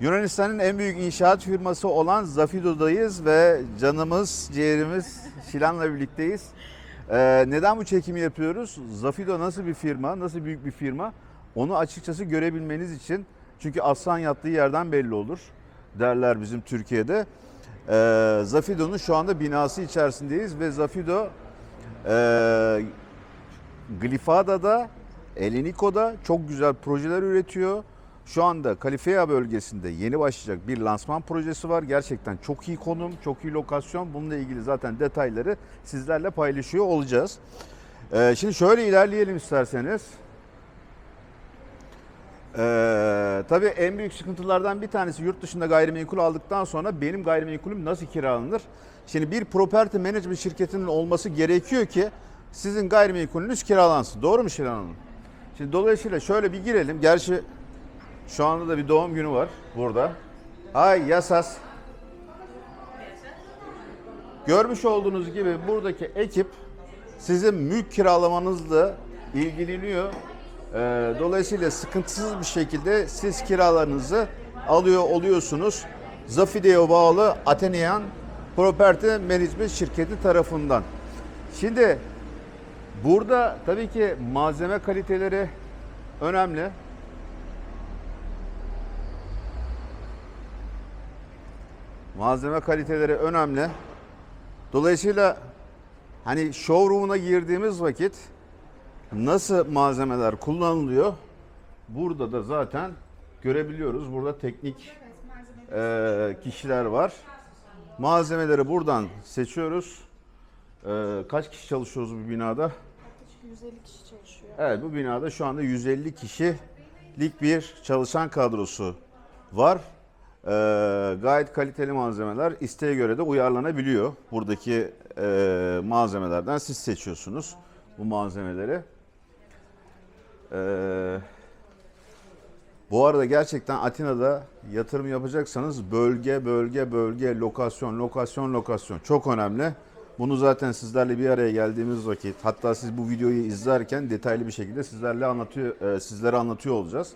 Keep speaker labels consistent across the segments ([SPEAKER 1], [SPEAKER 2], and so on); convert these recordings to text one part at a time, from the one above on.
[SPEAKER 1] Yunanistan'ın en büyük inşaat firması olan Zafido'dayız ve canımız, ciğerimiz Şilan'la birlikteyiz. Ee, neden bu çekimi yapıyoruz? Zafido nasıl bir firma, nasıl büyük bir firma? Onu açıkçası görebilmeniz için. Çünkü aslan yattığı yerden belli olur derler bizim Türkiye'de. Ee, Zafido'nun şu anda binası içerisindeyiz ve Zafido e, Glifada'da, Eleniko'da çok güzel projeler üretiyor. Şu anda Kalifeya bölgesinde yeni başlayacak bir lansman projesi var. Gerçekten çok iyi konum, çok iyi lokasyon. Bununla ilgili zaten detayları sizlerle paylaşıyor olacağız. Ee, şimdi şöyle ilerleyelim isterseniz. Ee, tabii en büyük sıkıntılardan bir tanesi yurt dışında gayrimenkul aldıktan sonra benim gayrimenkulüm nasıl kiralanır? Şimdi bir property management şirketinin olması gerekiyor ki sizin gayrimenkulünüz kiralansın. Doğru mu Şilan Hanım? Şimdi dolayısıyla şöyle bir girelim. Gerçi şu anda da bir doğum günü var burada. Ay yasas. Görmüş olduğunuz gibi buradaki ekip sizin mülk kiralamanızla ilgileniyor. Ee, dolayısıyla sıkıntısız bir şekilde siz kiralarınızı alıyor oluyorsunuz. Zafide'ye bağlı Atenean Property Management şirketi tarafından. Şimdi burada tabii ki malzeme kaliteleri önemli. Malzeme kaliteleri önemli. Dolayısıyla hani showroom'una girdiğimiz vakit nasıl malzemeler kullanılıyor burada da zaten görebiliyoruz. Burada teknik e, kişiler var. Malzemeleri buradan seçiyoruz. E, kaç kişi çalışıyoruz bu binada?
[SPEAKER 2] Yaklaşık 150 kişi çalışıyor.
[SPEAKER 1] Evet bu binada şu anda 150 kişilik bir çalışan kadrosu var. Ee, gayet kaliteli malzemeler isteğe göre de uyarlanabiliyor. Buradaki e, malzemelerden siz seçiyorsunuz bu malzemeleri. Ee, bu arada gerçekten Atina'da yatırım yapacaksanız bölge bölge bölge lokasyon lokasyon lokasyon çok önemli. Bunu zaten sizlerle bir araya geldiğimiz vakit hatta siz bu videoyu izlerken detaylı bir şekilde sizlerle anlatıyor e, sizlere anlatıyor olacağız.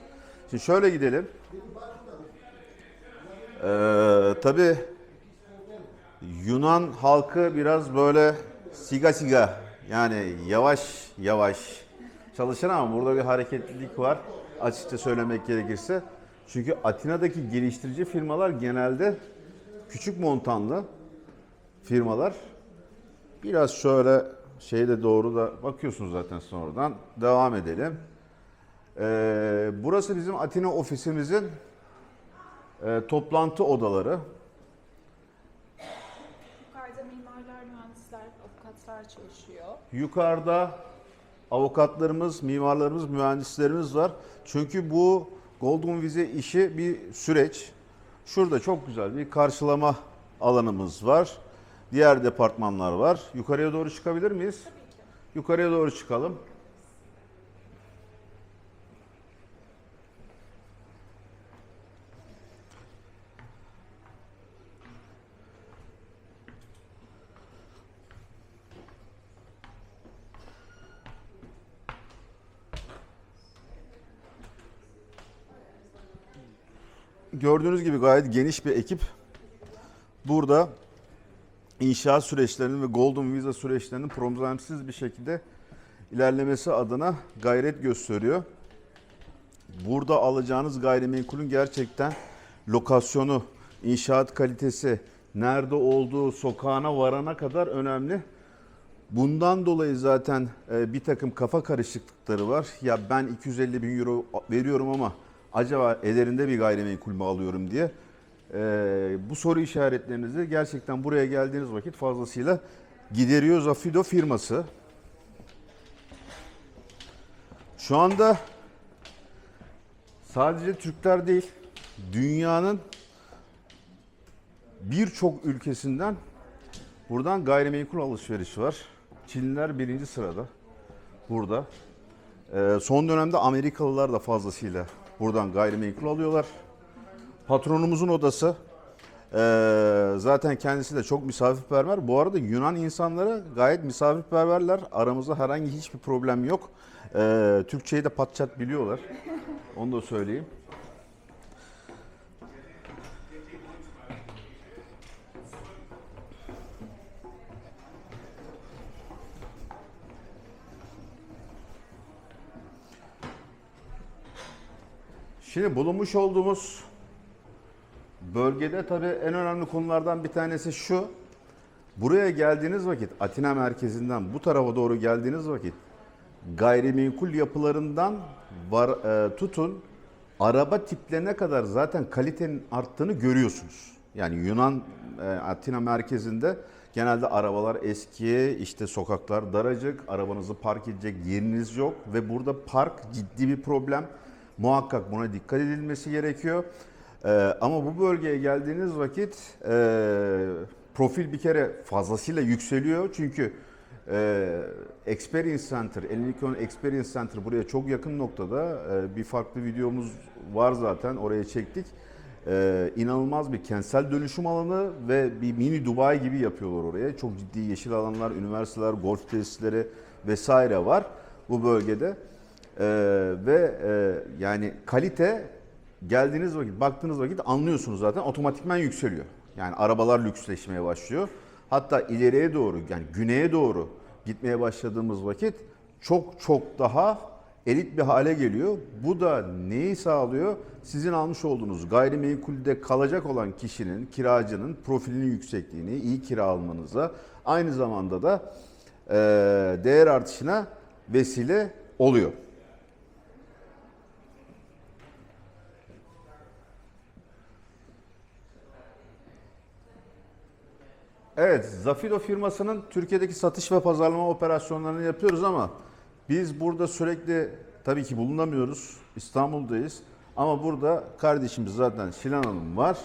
[SPEAKER 1] Şimdi şöyle gidelim. Ee, Tabi Yunan halkı biraz böyle siga siga yani yavaş yavaş çalışan ama burada bir hareketlilik var açıkça söylemek gerekirse. Çünkü Atina'daki geliştirici firmalar genelde küçük montanlı firmalar. Biraz şöyle şeyde doğru da bakıyorsunuz zaten sonradan. Devam edelim. Ee, burası bizim Atina ofisimizin e, toplantı odaları.
[SPEAKER 2] Yukarıda mimarlar, mühendisler, avukatlar çalışıyor.
[SPEAKER 1] Yukarıda avukatlarımız, mimarlarımız, mühendislerimiz var. Çünkü bu Golden Vize işi bir süreç. Şurada çok güzel bir karşılama alanımız var. Diğer departmanlar var. Yukarıya doğru çıkabilir miyiz? Yukarıya doğru çıkalım. Gördüğünüz gibi gayet geniş bir ekip. Burada inşaat süreçlerinin ve Golden Visa süreçlerinin problemsiz bir şekilde ilerlemesi adına gayret gösteriyor. Burada alacağınız gayrimenkulün gerçekten lokasyonu, inşaat kalitesi, nerede olduğu, sokağına varana kadar önemli. Bundan dolayı zaten e, bir takım kafa karışıklıkları var. Ya ben 250 bin euro veriyorum ama acaba ederinde bir gayrimenkul mü alıyorum diye. E, bu soru işaretlerinizi gerçekten buraya geldiğiniz vakit fazlasıyla gideriyor Zafido firması. Şu anda sadece Türkler değil, dünyanın birçok ülkesinden buradan gayrimenkul alışverişi var. Çinliler birinci sırada burada. Ee, son dönemde Amerikalılar da fazlasıyla buradan gayrimenkul alıyorlar. Patronumuzun odası ee, zaten kendisi de çok misafirperver. Bu arada Yunan insanları gayet misafirperverler. Aramızda herhangi hiçbir problem yok. Ee, Türkçeyi de pat çat biliyorlar. Onu da söyleyeyim. Şimdi bulunmuş olduğumuz bölgede tabii en önemli konulardan bir tanesi şu. Buraya geldiğiniz vakit Atina merkezinden bu tarafa doğru geldiğiniz vakit gayrimenkul yapılarından var, e, tutun araba tiplerine kadar zaten kalitenin arttığını görüyorsunuz. Yani Yunan e, Atina merkezinde genelde arabalar eski, işte sokaklar daracık, arabanızı park edecek yeriniz yok ve burada park ciddi bir problem. Muhakkak buna dikkat edilmesi gerekiyor. E, ama bu bölgeye geldiğiniz vakit e, profil bir kere fazlasıyla yükseliyor çünkü ee, Experience Center, Elinikon'un Experience Center buraya çok yakın noktada. Ee, bir farklı videomuz var zaten oraya çektik. Ee, inanılmaz bir kentsel dönüşüm alanı ve bir mini Dubai gibi yapıyorlar oraya. Çok ciddi yeşil alanlar, üniversiteler, golf tesisleri vesaire var bu bölgede. Ee, ve e, yani kalite geldiğiniz vakit, baktığınız vakit anlıyorsunuz zaten otomatikman yükseliyor. Yani arabalar lüksleşmeye başlıyor. Hatta ileriye doğru yani güneye doğru gitmeye başladığımız vakit çok çok daha elit bir hale geliyor. Bu da neyi sağlıyor? Sizin almış olduğunuz gayrimenkulde kalacak olan kişinin, kiracının profilinin yüksekliğini, iyi kira almanıza, aynı zamanda da eee, değer artışına vesile oluyor. Evet, Zafido firmasının Türkiye'deki satış ve pazarlama operasyonlarını yapıyoruz ama biz burada sürekli tabii ki bulunamıyoruz. İstanbul'dayız. Ama burada kardeşimiz zaten Şilan Hanım var.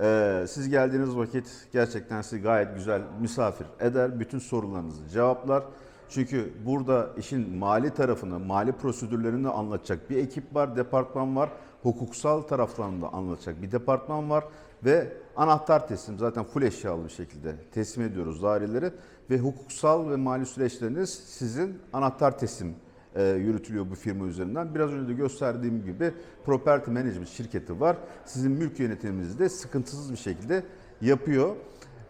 [SPEAKER 1] Ee, siz geldiğiniz vakit gerçekten sizi gayet güzel misafir eder. Bütün sorularınızı cevaplar. Çünkü burada işin mali tarafını, mali prosedürlerini anlatacak bir ekip var, departman var. Hukuksal taraflarını da anlatacak bir departman var. Ve anahtar teslim zaten full eşyalı bir şekilde teslim ediyoruz daireleri. Ve hukuksal ve mali süreçleriniz sizin anahtar teslim e, yürütülüyor bu firma üzerinden. Biraz önce de gösterdiğim gibi Property Management şirketi var. Sizin mülk yönetiminizi de sıkıntısız bir şekilde yapıyor.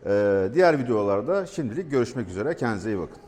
[SPEAKER 1] E, diğer videolarda şimdilik görüşmek üzere. Kendinize iyi bakın.